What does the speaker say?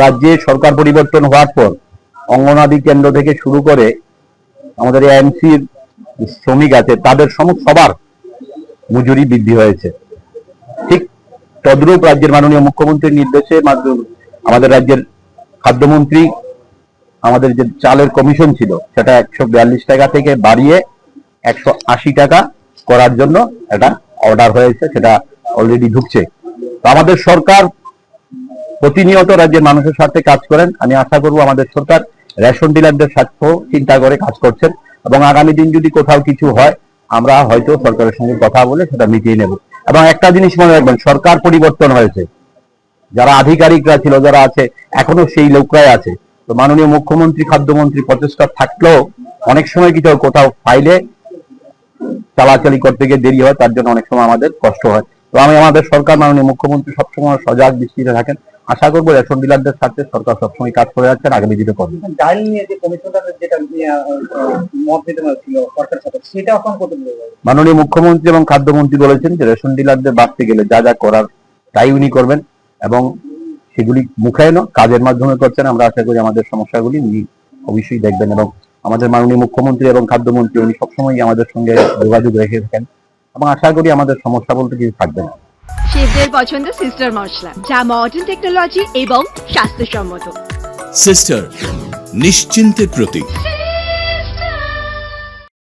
রাজ্যে সরকার পরিবর্তন হওয়ার পর অঙ্গনাদি কেন্দ্র থেকে শুরু করে আমাদের এমসির শ্রমিক আছে, তাদের সমস্ত সবার মজুরি বৃদ্ধি হয়েছে। ঠিক তদ্রূপ রাজ্যের মাননীয় মুখ্যমন্ত্রীর নির্দেশে আমাদের রাজ্যের খাদ্যমন্ত্রী, আমাদের যে চালের কমিশন ছিল, সেটা একশো বিয়াল্লিশ টাকা থেকে বাড়িয়ে একশো আশি টাকা করার জন্য এটা অর্ডার হয়েছে, সেটা অলরেডি ঢুকছে। তো আমাদের সরকার প্রতিনিয়ত রাজ্যের মানুষের স্বার্থে কাজ করেন। আমি আশা করব আমাদের সরকার রেশন ডিলারদের স্বার্থ চিন্তা করে কাজ করছেন এবং আগামী দিন যদি কোথাও কিছু হয়, আমরা হয়তো সরকারের সঙ্গে কথা বলে সেটা মিটিয়ে নেব। এবং একটা জিনিস মনে রাখবেন, সরকার পরিবর্তন হয়েছে। যারা আধিকারিকরা ছিল, যারা আছে, এখনও সেই লোকরাই আছে। তো মাননীয় মুখ্যমন্ত্রী, খাদ্যমন্ত্রী প্রচেষ্টা থাকলেও অনেক সময় কিছু কোথাও ফাইলে চালাচালি করতে গিয়ে দেরি হয় তার জন্য অনেক সময় আমাদের কষ্ট হয়। তো আমি আমাদের সরকার মাননীয় মুখ্যমন্ত্রী সবসময় সজাগ দৃষ্টিতে থাকেন। আশা করব রেশন ডিলারদের স্বার্থে সরকার সবসময় কাজ করে যাচ্ছেন আগামী দিনে করবেন ডাল নিয়ে যে কমিশনটা যেটা আহ, মত দিতে ছিল সরকারের সাথে সেটা এখন কত মাননীয় মুখ্যমন্ত্রী এবং খাদ্যমন্ত্রী বলেছেন যে রেশন ডিলারদের বাড়তে গেলে যা যা করার তাই উনি করবেন এবং সেগুলি মুখায়ন কাজের মাধ্যমে করছেন। আমরা আশা করি আমাদের সমস্যাগুলি উনি অবশ্যই দেখবেন এবং আমাদের মাননীয় মুখ্যমন্ত্রী এবং খাদ্যমন্ত্রী উনি সবসময় আমাদের সঙ্গে যোগাযোগ রেখে থাকেন এবং আশা করি আমাদের সমস্যা বলতে কিছু থাকবে না। শেফদের পছন্দ সিস্টার মশলা যা মডার্ন টেকনোলজি এবং স্বাস্থ্যসম্মত। সিস্টার নিশ্চিন্তের প্রতীক।